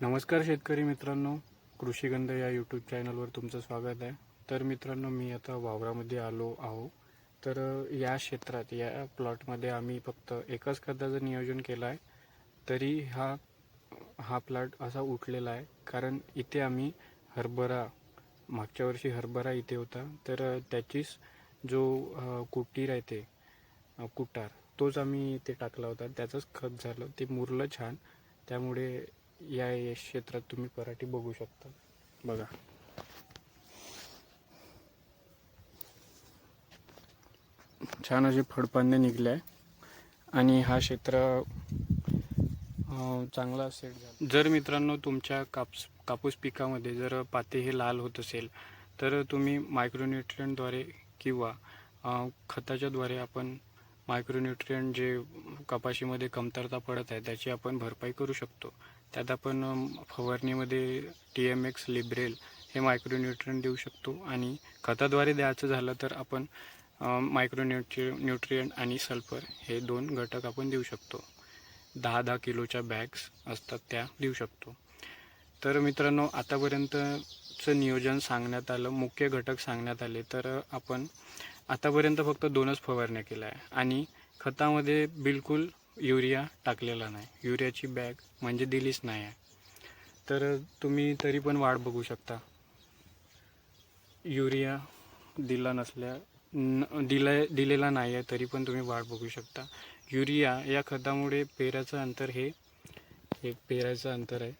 नमस्कार शेतकरी मित्रांनो. कृषीगंध या यूट्यूब चॅनलवर तुमचं स्वागत आहे. तर मित्रांनो मी आता वावरामध्ये आलो आहो तर या क्षेत्रात या प्लॉटमध्ये आम्ही फक्त एकाच खताचं नियोजन केलं आहे. तरी हा हा प्लॉट असा उठलेला आहे. कारण इथे आम्ही हरभरा मागच्या वर्षी हरभरा इथे होता. तर त्याचीच जो कुटी राहते कुटार तोच आम्ही इथे टाकला होता. त्याचंच खत झालं. ते मुरलं छान. त्यामुळे या या क्षेत्रात तुम्ही पराठी बघू शकता. बघा. छान असे फडपांदे निघले आहे आणि हा क्षेत्र चांगला सेट झाला. जर मित्रांनो तुमच्या कापूस कापूस पिकामध्ये जर पाते हे लाल होत असेल तर तुम्ही मायक्रोन्युट्रियनद्वारे किंवा खताच्याद्वारे आपण मायक्रोन्युट्रियंट जे कपाशीमध्ये कमतरता पडत आहे त्याची आपण भरपाई करू शकतो. त्यात आपण फवारणीमध्ये टी एम एक्स लिब्रेल हे मायक्रोन्युट्रियंट देऊ शकतो आणि खताद्वारे द्यायचं झालं तर आपण मायक्रोन्युट्रि न्यूट्रियंट आणि सल्फर हे दोन घटक आपण देऊ शकतो. दहा दहा किलोच्या बॅग्स असतात त्या देऊ शकतो. तर मित्रांनो आतापर्यंतचं नियोजन सांगण्यात आलं मुख्य घटक सांगण्यात आले तर आपण आतापर्यंत फक्त दोनच फवारण्या केल्या आहे. आणि खतामध्ये बिलकुल युरिया टाकलेला नाही. युरियाची बॅग म्हणजे दिलीच नाही आहे. तर तुम्ही तरी पण वाढ बघू शकता. युरिया दिला नसल्या न दिला दिलेला नाही आहे तरी पण तुम्ही वाढ बघू शकता. युरिया या खतामुळे पेराचं अंतर हे एक पेराचं अंतर आहे.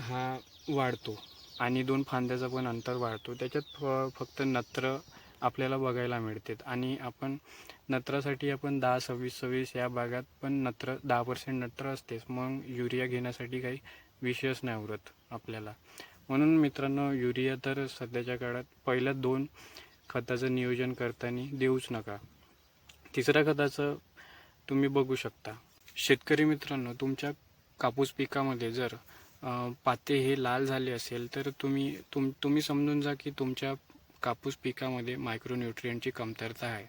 हा वाढतो. आणि दोन फांद्याचं पण अंतर वाढतो. त्याच्यात फ फक्त नत्र आपल्याला बघायला मिळते आणि आपण नत्रासाठी आपण दहा सव्वीस सव्वीस या भागात पण नत्र दहा पर्सेंट नत्र असतेच. मग युरिया घेण्यासाठी काही विषयच नाही उरत आपल्याला. म्हणून मित्रांनो युरिया तर सध्याच्या काळात पहिल्या दोन खताचं नियोजन करताना देऊच नका. तिसऱ्या खताचं तुम्ही बघू शकता. शेतकरी मित्रांनो तुमच्या कापूस पिकामध्ये जर पाते हे लाल झाले असेल तर तुम्ही तुम तुम्ही समजून जा की तुमच्या कापूस पिकामध्ये मायक्रोन्युट्रियनची कमतरता आहे.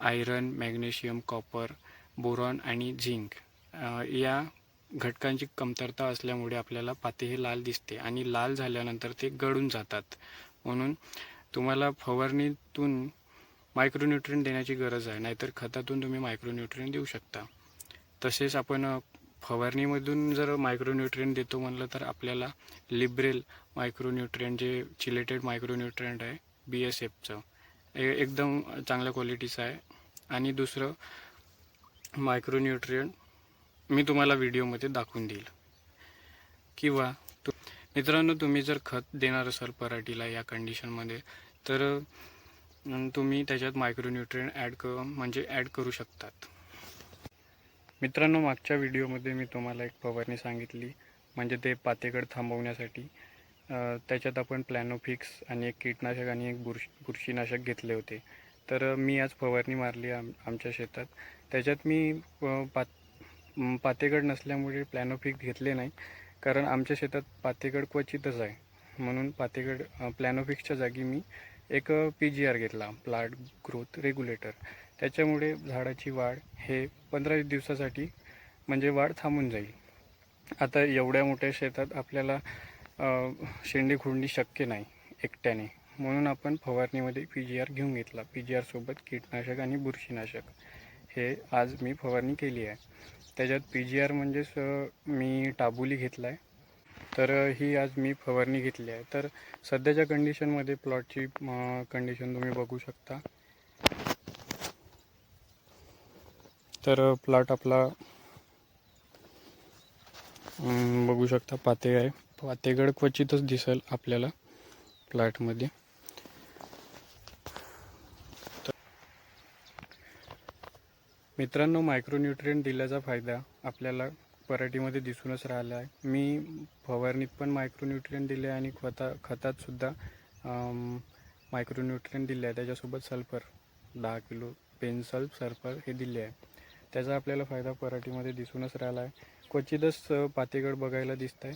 आयरन मॅग्नेशियम कॉपर बोरॉन आणि झिंक या घटकांची कमतरता असल्यामुळे आपल्याला पाते हे लाल दिसते आणि लाल झाल्यानंतर ते गळून जातात. म्हणून तुम्हाला फवारणीतून मायक्रोन्युट्रियन देण्याची गरज आहे नाहीतर खतातून तुम्ही मायक्रोन्युट्रियन देऊ शकता. तसेच आपण फवारणीमधून जर मायक्रोन्युट्रियन देतो म्हणलं तर आपल्याला लिब्रेल मायक्रोन्युट्रियन जे चिलेटेड मायक्रोन्युट्रियंट आहे बी एस एफचं एकदम चांगल्या क्वालिटीचं आहे. आणि दुसरं मायक्रोन्युट्रियन मी तुम्हाला व्हिडिओमध्ये दाखवून देईल. किंवा तु मित्रांनो तुम्ही जर खत देणार असाल पराठीला या कंडिशनमध्ये तर तुम्ही त्याच्यात मायक्रोन्यूट्रियन ॲड क म्हणजे ॲड करू शकतात. मित्रांनो मागच्या व्हिडिओमध्ये मी तुम्हाला एक फवारणी सांगितली म्हणजे ते पातेगड थांबवण्यासाठी. त्याच्यात आपण प्लॅनोफिक्स आणि एक कीटनाशक आणि एक बुरश बुरशीनाशक घेतले होते. तर मी आज फवारणी मारली आम आमच्या शेतात. त्याच्यात मी पात पातेगड नसल्यामुळे प्लॅनोफिक्स घेतले नाही. कारण आमच्या शेतात पातेगड क्वचितच आहे. म्हणून पातेगड प्लॅनोफिक्सच्या जागी मी एक पी जी आर घेतला प्लांट ग्रोथ रेग्युलेटर. त्याच्यामुळे झाडाची वाढ हे पंधरा दिवसासाठी म्हणजे वाढ थांबून जाईल. आता एवढ्या मोठ्या शेतात आपल्याला शेंडी खुडणी शक्य नाही एकट्याने. म्हणून आपण फवारणीमध्ये पी जी आर घेऊन घेतला. पी जी आरसोबत कीटनाशक आणि बुरशीनाशक. हे आज मी फवारणी केली आहे. त्याच्यात पी जी आर म्हणजेच मी टाबुली घेतला आहे तर ही आज मी फवारणी घेतली आहे. तर सध्याच्या कंडिशनमध्ये प्लॉटची कंडिशन तुम्ही बघू शकता. तर प्लॉट आपला बघू शकता पाते आहे. पातेगड क्वचितच दिसेल आपल्याला फ्लॅटमध्ये तर- मित्रांनो मायक्रोन्युट्रियन दिल्याचा फायदा आपल्याला पराठीमध्ये दिसूनच राहिला आहे. मी फवारणीत पण मायक्रोन्युट्रियन दिले आहे आणि खता खतातसुद्धा सुद्धा दिले आहे. त्याच्यासोबत सल्फर दहा किलो पेन्सल सल्फर हे दिले आहे. त्याचा आपल्याला फायदा पराठीमध्ये दिसूनच राहिला आहे. क्वचितच पातेगड बघायला दिसत आहे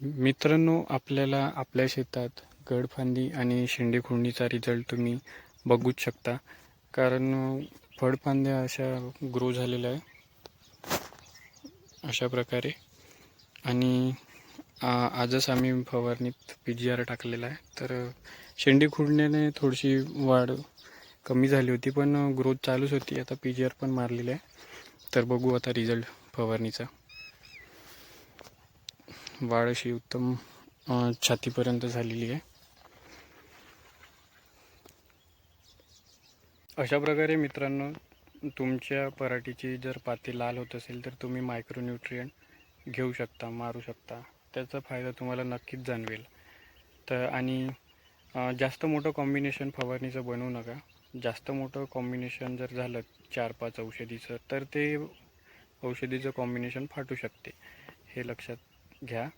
मित्रांनो आपल्याला आपल्या शेतात गडफांदी आणि शेंडेखुंडीचा रिझल्ट तुम्ही बघूच शकता. कारण फळफांद्या अशा ग्रो झालेल्या आहे. अशा प्रकारे. आणि आ, आजच आम्ही फवारणीत पी जी आर टाकलेला आहे. तर शेंडी खुडण्याने थोडीशी वाढ कमी झाली होती पण ग्रोथ चालूच होती. आता पी जी आर पण मारलेली आहे. तर बघू आता रिझल्ट फवारणीचा. वाढ अशी उत्तम छातीपर्यंत झालेली आहे. अशा प्रकारे मित्रांनो तुमच्या पराठीची जर पाती लाल होत असेल तर तुम्ही मायक्रोन्यूट्रियंट घेऊ शकता मारू शकता. त्याचा फायदा तुम्हाला नक्कीच जाणवेल. तर आणि जास्त मोठं कॉम्बिनेशन फवारणीचं बनवू नका. जास्त मोठं कॉम्बिनेशन जर झालं चार पाच औषधीचं तर ते औषधीचं कॉम्बिनेशन फाटू शकते. हे लक्षात Yeah.